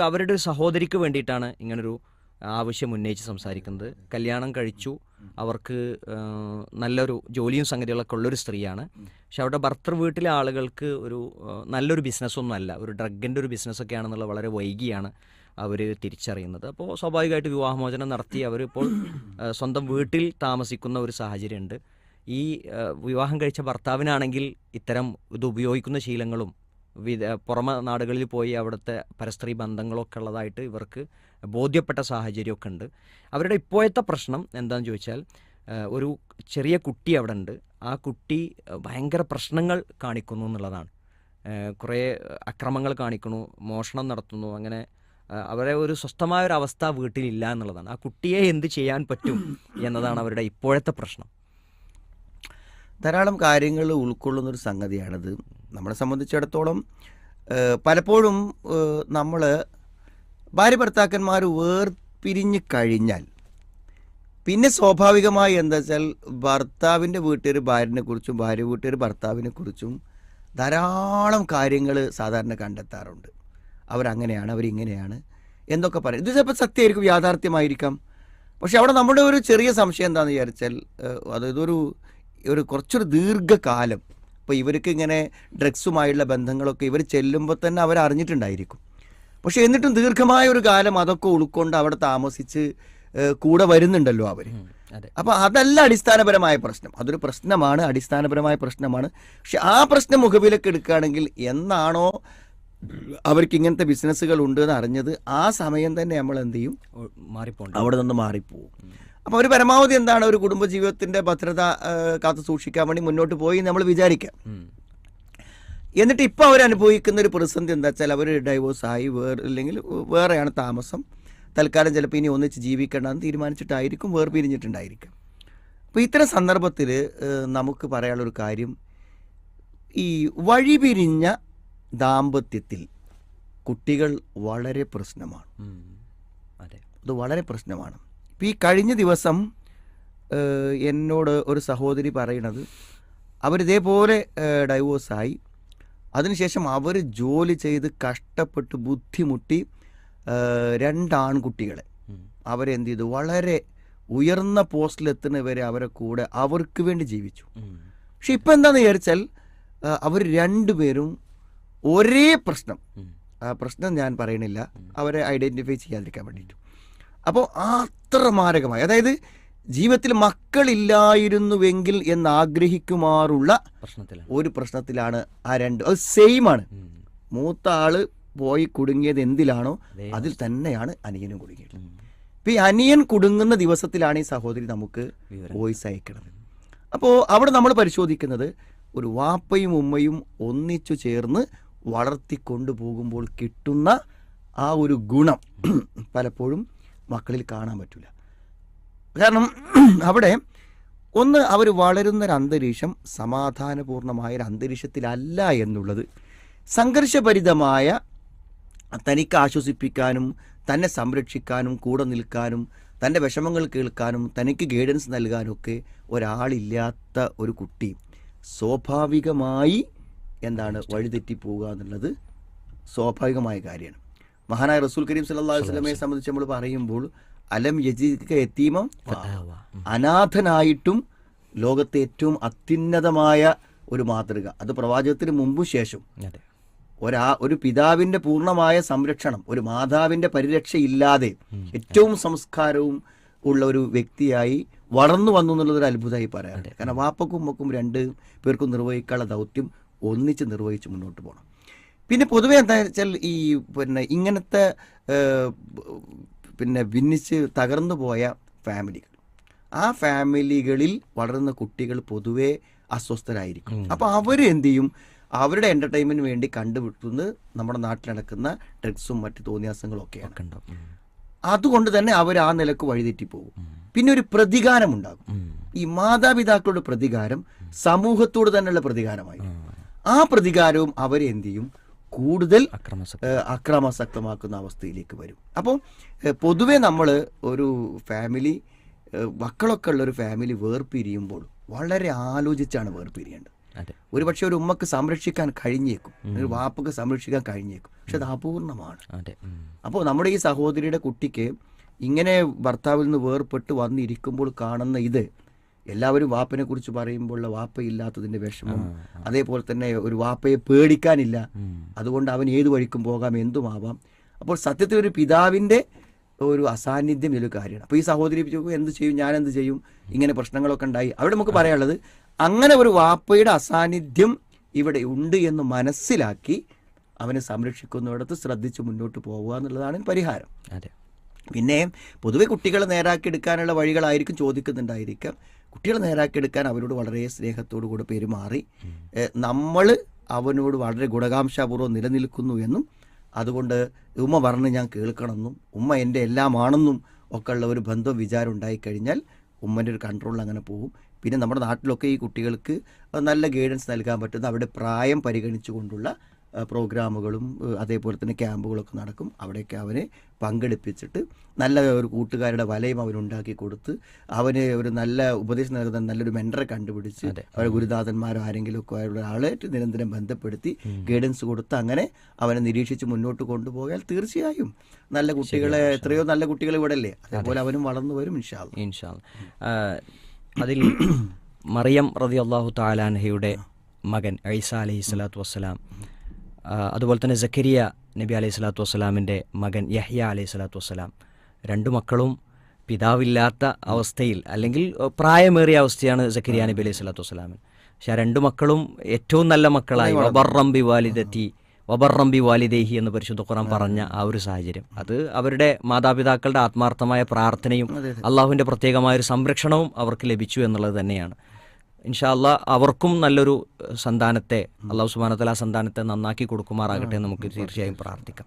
അവരുടെ ഒരു സഹോദരിക്ക് വേണ്ടിയിട്ടാണ് ഇങ്ങനൊരു ആവശ്യം ഉന്നയിച്ച് സംസാരിക്കുന്നത്. കല്യാണം കഴിച്ചു. അവർക്ക് നല്ലൊരു ജോലിയും സംഗതികളൊക്കെ ഉള്ളൊരു സ്ത്രീയാണ്. പക്ഷെ അവരുടെ ഭർത്തർ വീട്ടിലെ ആളുകൾക്ക് ഒരു നല്ലൊരു ബിസിനസ്സൊന്നും അല്ല ഒരു ഡ്രഗിന്റെ ഒരു ബിസിനസ്സൊക്കെ ആണെന്നുള്ളത് വളരെ വൈകിയാണ് അവർ തിരിച്ചറിയുന്നത്. അപ്പോൾ സ്വാഭാവികമായിട്ട് വിവാഹമോചനം നടത്തി അവരിപ്പോൾ സ്വന്തം വീട്ടിൽ താമസിക്കുന്ന ഒരു സാഹചര്യമുണ്ട്. ഈ വിവാഹം കഴിച്ച ഭർത്താവിനാണെങ്കിൽ ഇത്തരം ഇത് ഉപയോഗിക്കുന്ന ശീലങ്ങളും വിദ പുറമെ നാടുകളിൽ പോയി അവിടുത്തെ പരസ്ത്രീ ബന്ധങ്ങളൊക്കെ ഉള്ളതായിട്ട് ഇവർക്ക് ബോധ്യപ്പെട്ട സാഹചര്യമൊക്കെ ഉണ്ട്. അവരുടെ ഇപ്പോഴത്തെ പ്രശ്നം എന്താണെന്ന് ചോദിച്ചാൽ ഒരു ചെറിയ കുട്ടി അവിടെ ഉണ്ട്. ആ കുട്ടി ഭയങ്കര പ്രശ്നങ്ങൾ കാണിക്കുന്നു എന്നുള്ളതാണ്. കുറേ അക്രമങ്ങൾ കാണിക്കുന്നു മോഷണം നടത്തുന്നു അങ്ങനെ അവരെ ഒരു സ്വസ്ഥമായ ഒരു അവസ്ഥ വീട്ടിലില്ല എന്നുള്ളതാണ്. ആ കുട്ടിയെ എന്ത് ചെയ്യാൻ പറ്റും എന്നതാണ് അവരുടെ ഇപ്പോഴത്തെ പ്രശ്നം. ധാരാളം കാര്യങ്ങൾ ഉൾക്കൊള്ളുന്ന ഒരു സംഗതിയാണിത്. നമ്മളെ സംബന്ധിച്ചിടത്തോളം പലപ്പോഴും നമ്മൾ ഭാര്യ ഭർത്താക്കന്മാർ വേർപിരിഞ്ഞ് കഴിഞ്ഞാൽ പിന്നെ സ്വാഭാവികമായി എന്താ വെച്ചാൽ ഭർത്താവിന്റെ വീട്ടുകാർ ഭാര്യനെ കുറിച്ചും ഭാര്യ വീട്ടുകാർ ഭർത്താവിനെ കുറിച്ചും ധാരാളം കാര്യങ്ങൾ സാധാരണ കണ്ടെത്താറുണ്ട്. അവരങ്ങനെയാണ് അവരിങ്ങനെയാണ് എന്തൊക്കെ പറയും. ഇത് ചിലപ്പോൾ സത്യമായിരിക്കും യാഥാർത്ഥ്യമായിരിക്കാം. പക്ഷെ അവിടെ നമ്മുടെ ഒരു ചെറിയ സംശയം എന്താണെന്ന് വിചാരിച്ചാൽ അതായത് ഒരു ഒരു കുറച്ചൊരു ദീർഘകാലം ഇപ്പോൾ ഇവർക്ക് ഇങ്ങനെ ഡ്രഗ്സുമായുള്ള ബന്ധങ്ങളൊക്കെ ഇവർ ചെല്ലുമ്പോൾ തന്നെ അവർ അറിഞ്ഞിട്ടുണ്ടായിരിക്കും. പക്ഷേ എന്നിട്ടും ദീർഘമായ ഒരു കാലം അതൊക്കെ ഉൾക്കൊണ്ട് അവിടെ താമസിച്ച് കൂടെ വരുന്നുണ്ടല്ലോ അവർ അപ്പോൾ അതല്ല അടിസ്ഥാനപരമായ പ്രശ്നം. അതൊരു പ്രശ്നമാണ് അടിസ്ഥാനപരമായ പ്രശ്നമാണ്. പക്ഷെ ആ പ്രശ്നം മുഖവിലേക്ക് എടുക്കുകയാണെങ്കിൽ എന്നാണോ അവർക്ക് ഇങ്ങനത്തെ ബിസിനസ്സുകൾ ഉണ്ട് എന്ന് അറിഞ്ഞത് ആ സമയം തന്നെ നമ്മൾ എന്ത് ചെയ്യും? അവിടെ നിന്ന് മാറിപ്പോവും. അപ്പോൾ ഒരു പരമാവധി എന്താണ് ഒരു കുടുംബജീവിതത്തിന്റെ ഭദ്രത കാത്തു സൂക്ഷിക്കാൻ വേണ്ടി മുന്നോട്ട് പോയി നമ്മൾ വിചാരിക്കാം. എന്നിട്ട് ഇപ്പോൾ അവർ അനുഭവിക്കുന്ന ഒരു പ്രതിസന്ധി എന്താ വെച്ചാൽ അവർ ഡൈവോഴ്സ് ആയി വേറെ അല്ലെങ്കിൽ വേറെയാണ് താമസം. തൽക്കാലം ചിലപ്പോൾ ഇനി ഒന്നിച്ച് ജീവിക്കേണ്ടെന്ന് തീരുമാനിച്ചിട്ടായിരിക്കും വേർപിരിഞ്ഞിട്ടുണ്ടായിരിക്കും. അപ്പോൾ ഇത്തരം സന്ദർഭത്തിൽ നമുക്ക് പറയാനുള്ളൊരു കാര്യം ഈ വഴിപിരിഞ്ഞ ദാമ്പത്യത്തിൽ കുട്ടികൾ വളരെ പ്രശ്നമാണ്. അതെ. അത് വളരെ പ്രശ്നമാണ്. ഈ കഴിഞ്ഞ ദിവസം എന്നോട് ഒരു സഹോദരി പറയണത് അവരിതേപോലെ ഡൈവോഴ്സായി അതിനുശേഷം അവർ ജോലി ചെയ്ത് കഷ്ടപ്പെട്ട് ബുദ്ധിമുട്ടി രണ്ടാൺകുട്ടികളെ. അവരെന്ത് ചെയ്തു? വളരെ ഉയർന്ന പോസ്റ്റിലെത്തുന്നവരെ അവരെ കൂടെ അവർക്ക് വേണ്ടി ജീവിച്ചു. പക്ഷെ ഇപ്പം എന്താണെന്ന് വിചാരിച്ചാൽ അവർ രണ്ടുപേരും ഒരേ പ്രശ്നം. ആ പ്രശ്നം ഞാൻ പറയണില്ല. അവരെ ഐഡന്റിഫൈ ചെയ്യാതിരിക്കാൻ വേണ്ടിയിട്ട്. അപ്പോൾ അത്ര മാരകമായി. അതായത് ജീവിതത്തിൽ മക്കളില്ലായിരുന്നുവെങ്കിൽ എന്ന് ആഗ്രഹിക്കുമാറുള്ള ഒരു പ്രശ്നത്തിലാണ് ആ രണ്ട്. അത് സെയിം ആണ് മൂത്ത ആൾ പോയി കുടുങ്ങിയത് എന്തിലാണോ അതിൽ തന്നെയാണ് അനിയനും കുടുങ്ങിയത്. ഇപ്പം ഈ അനിയൻ കുടുങ്ങുന്ന ദിവസത്തിലാണ് ഈ സഹോദരി നമുക്ക് വോയിസ് അയക്കുന്നത് അപ്പോൾ അവിടെ നമ്മൾ പരിശോധിക്കുന്നത് ഒരു വാപ്പയും ഉമ്മയും ഒന്നിച്ചു ചേർന്ന് വളർത്തിക്കൊണ്ടു പോകുമ്പോൾ കിട്ടുന്ന ആ ഒരു ഗുണം പലപ്പോഴും മക്കളിൽ കാണാൻ പറ്റില്ല കാരണം അവിടെ ഒന്ന് അവർ വളരുന്നൊരു അന്തരീക്ഷം സമാധാനപൂർണമായ ഒരു അന്തരീക്ഷത്തിലല്ല എന്നുള്ളത്. സംഘർഷഭരിതമായ തനിക്ക് ആശ്വസിപ്പിക്കാനും തന്നെ സംരക്ഷിക്കാനും കൂടെ നിൽക്കാനും തന്റെ വിഷമങ്ങൾ കേൾക്കാനും തനിക്ക് ഗൈഡൻസ് നൽകാനൊക്കെ ഒരാളില്ലാത്ത ഒരു കുട്ടി. സ്വാഭാവികമായി എന്താണ് വഴിതെറ്റി പോവുക എന്നുള്ളത് സ്വാഭാവികമായ കാര്യമാണ്. മഹാനായ റസൂൽ കരീം സല്ലല്ലാഹു വസ്ലമയെ സംബന്ധിച്ച് നമ്മൾ പറയുമ്പോൾ അലം യജീക എത്തീമം അനാഥനായിട്ടും ലോകത്തെ ഏറ്റവും അത്യുന്നതമായ ഒരു മാതൃക. അത് പ്രവാചകത്തിന് മുമ്പും ശേഷം ഒരാ ഒരു പിതാവിന്റെ പൂർണമായ സംരക്ഷണം ഒരു മാതാവിന്റെ പരിരക്ഷ ഇല്ലാതെ ഏറ്റവും സംസ്കാരവും ഉള്ള ഒരു വ്യക്തിയായി വളർന്നു വന്നു എന്നുള്ളത് ഒരു അത്ഭുതമായി പറയാറുണ്ട്. കാരണം വാപ്പക്കും ഉമ്മക്കും രണ്ട് പേർക്കും നിർവഹിക്കാനുള്ള ദൗത്യം ഒന്നിച്ച് നിർവഹിച്ച് മുന്നോട്ട് പോകണം. പിന്നെ പൊതുവെ എന്താ വെച്ചാൽ ഈ പിന്നെ ഇങ്ങനത്തെ പിന്നെ ഭിന്നിച്ച് തകർന്നു പോയ ഫാമിലികൾ. ആ ഫാമിലികളിൽ വളരുന്ന കുട്ടികൾ പൊതുവെ അസ്വസ്ഥരായിരിക്കും. അപ്പോൾ അവർ എന്ത് ചെയ്യും? അവരുടെ എന്റർടൈൻമെന്റിന് വേണ്ടി കണ്ടുപിടുത്തുന്നത് നമ്മുടെ നാട്ടിൽ നടക്കുന്ന ഡ്രഗ്സും മറ്റു തോന്നിയാസങ്ങളും ഒക്കെയാണ് ഒക്കെ അതുകൊണ്ട് തന്നെ അവർ ആ നിലയ്ക്ക് വഴിതെറ്റി പോകും. പിന്നെ ഒരു പ്രതികാരം ഉണ്ടാകും. ഈ മാതാപിതാക്കളുടെ പ്രതികാരം സമൂഹത്തോട് തന്നെയുള്ള പ്രതികാരമായി. ആ പ്രതികാരവും അവരെന്ത് ചെയ്യും? കൂടുതൽ അക്രമാസക്തമാക്കുന്ന അവസ്ഥയിലേക്ക് വരും. അപ്പോൾ പൊതുവെ നമ്മൾ ഒരു ഫാമിലി മക്കളൊക്കെ ഉള്ള ഒരു ഫാമിലി വേർപിരിയുമ്പോൾ വളരെ ആലോചിച്ചാണ് വേർപിരിയേണ്ടത്. ഒരു പക്ഷെ ഒരു ഉമ്മക്ക് സംരക്ഷിക്കാൻ കഴിഞ്ഞേക്കും. ഒരു വാപ്പക്ക് സംരക്ഷിക്കാൻ കഴിഞ്ഞേക്കും. പക്ഷെ അത് അപൂർണമാണ്. അപ്പോൾ നമ്മുടെ ഈ സഹോദരിയുടെ കുട്ടിക്ക് ഇങ്ങനെ ഭർത്താവിൽ നിന്ന് വേർപെട്ട് വന്നിരിക്കുമ്പോൾ കാണുന്ന ഇത് എല്ലാവരും വാപ്പനെ കുറിച്ച് പറയുമ്പോൾ വാപ്പയില്ലാത്തതിന്റെ വിഷമം അതേപോലെ തന്നെ ഒരു വാപ്പയെ പേടിക്കാനില്ല. അതുകൊണ്ട് അവൻ ഏതു വഴിക്കും പോകാം എന്തുമാവാം. അപ്പോൾ സത്യത്തിൽ ഒരു പിതാവിന്റെ ഒരു അസാന്നിധ്യം ഇതിലൊരു കാര്യമാണ്. അപ്പോൾ ഈ സഹോദരി എന്ത് ചെയ്യും? ഞാൻ എന്ത് ചെയ്യും? ഇങ്ങനെ പ്രശ്നങ്ങളൊക്കെ ഉണ്ടായി. അവിടെ നമുക്ക് പറയാനുള്ളത് അങ്ങനെ ഒരു വാപ്പയുടെ അസാന്നിധ്യം ഇവിടെ ഉണ്ട് എന്ന് മനസ്സിലാക്കി അവനെ സംരക്ഷിക്കുന്നിടത്ത് ശ്രദ്ധിച്ച് മുന്നോട്ട് പോവുക എന്നുള്ളതാണ് പരിഹാരം. അതെ. പിന്നെ പൊതുവെ കുട്ടികളെ നേരാക്കി എടുക്കാനുള്ള വഴികളായിരിക്കും ചോദിക്കുന്നുണ്ടായിരിക്കാം. കുട്ടികളെ നേരാക്കിയെടുക്കാൻ അവരോട് വളരെ സ്നേഹത്തോടു കൂടെ പെരുമാറി നമ്മൾ അവനോട് വളരെ ഗുണകാംക്ഷാപൂർവം നിലനിൽക്കുന്നു എന്നും അതുകൊണ്ട് ഉമ്മ പറഞ്ഞ് ഞാൻ കേൾക്കണമെന്നും ഉമ്മ എന്റെ എല്ലാമാണെന്നും ഒക്കെ ഉള്ള ഒരു ബന്ധം വിചാരം ഉണ്ടായിക്കഴിഞ്ഞാൽ ഉമ്മന്റെ ഒരു കൺട്രോളിൽ അങ്ങനെ പോകും. പിന്നെ നമ്മുടെ നാട്ടിലൊക്കെ ഈ കുട്ടികൾക്ക് നല്ല ഗൈഡൻസ് നൽകാൻ പറ്റുന്ന അവരുടെ പ്രായം പരിഗണിച്ചുകൊണ്ടുള്ള പ്രോഗ്രാമുകളും അതേപോലെ തന്നെ ക്യാമ്പുകളൊക്കെ നടക്കും. അവിടെയൊക്കെ അവനെ പങ്കെടുപ്പിച്ചിട്ട് നല്ല ഒരു കൂട്ടുകാരുടെ വലയം അവനുണ്ടാക്കി കൊടുത്ത് അവന് ഒരു നല്ല ഉപദേശം നൽകുന്ന നല്ലൊരു മെന്ററെ കണ്ടുപിടിച്ച് അവരുടെ ഗുരുനാഥന്മാരോ ആരെങ്കിലും ഒക്കെ അവരുടെ ആളായിട്ട് നിരന്തരം ബന്ധപ്പെടുത്തി ഗൈഡൻസ് കൊടുത്ത് അങ്ങനെ അവനെ നിരീക്ഷിച്ച് മുന്നോട്ട് കൊണ്ടുപോയാൽ തീർച്ചയായും നല്ല കുട്ടികളെ എത്രയോ നല്ല കുട്ടികൾ ഇവിടെ അല്ലേ അതേപോലെ അവനും വളർന്നു വരും ഇൻഷാൽ ഇൻഷാൽ അതിൽ മറിയം റതി അള്ളാഹു താലാൻഹയുടെ മകൻ ഐസ അലൈഹി സ്വലാത്തു വസ്സലാം അതുപോലെ തന്നെ സക്കരിയ നബി അലൈഹി സ്വലാത്തു വസ്സലാമിന്റെ മകൻ യഹ്യ അലൈഹി സ്വലാത്തു വസ്സലാം. രണ്ടു മക്കളും പിതാവില്ലാത്ത അവസ്ഥയിൽ അല്ലെങ്കിൽ പ്രായമേറിയ അവസ്ഥയാണ് സക്കരിയ നബി അലൈഹി സ്വലാത്തു വസ്സലാമിന്. പക്ഷെ ആ രണ്ടു മക്കളും ഏറ്റവും നല്ല മക്കളായി വബർറംബി വാലിദത്തി വബർറംബി വാലിദേഹി എന്ന് പരിശുദ്ധ ഖുറാൻ പറഞ്ഞ ആ ഒരു സാഹചര്യം. അത് അവരുടെ മാതാപിതാക്കളുടെ ആത്മാർത്ഥമായ പ്രാർത്ഥനയും അള്ളാഹുവിന്റെ പ്രത്യേകമായ ഒരു സംരക്ഷണവും അവർക്ക് ലഭിച്ചു എന്നുള്ളത് തന്നെയാണ്. ഇൻഷാ അല്ലാ അവർക്കും നല്ലൊരു സന്താനത്തെ അള്ളാഹു സുബാനത്തല സന്താനത്തെ നന്നാക്കി കൊടുക്കുമാറാകട്ടെ നമുക്ക് തീർച്ചയായും പ്രാർത്ഥിക്കാം.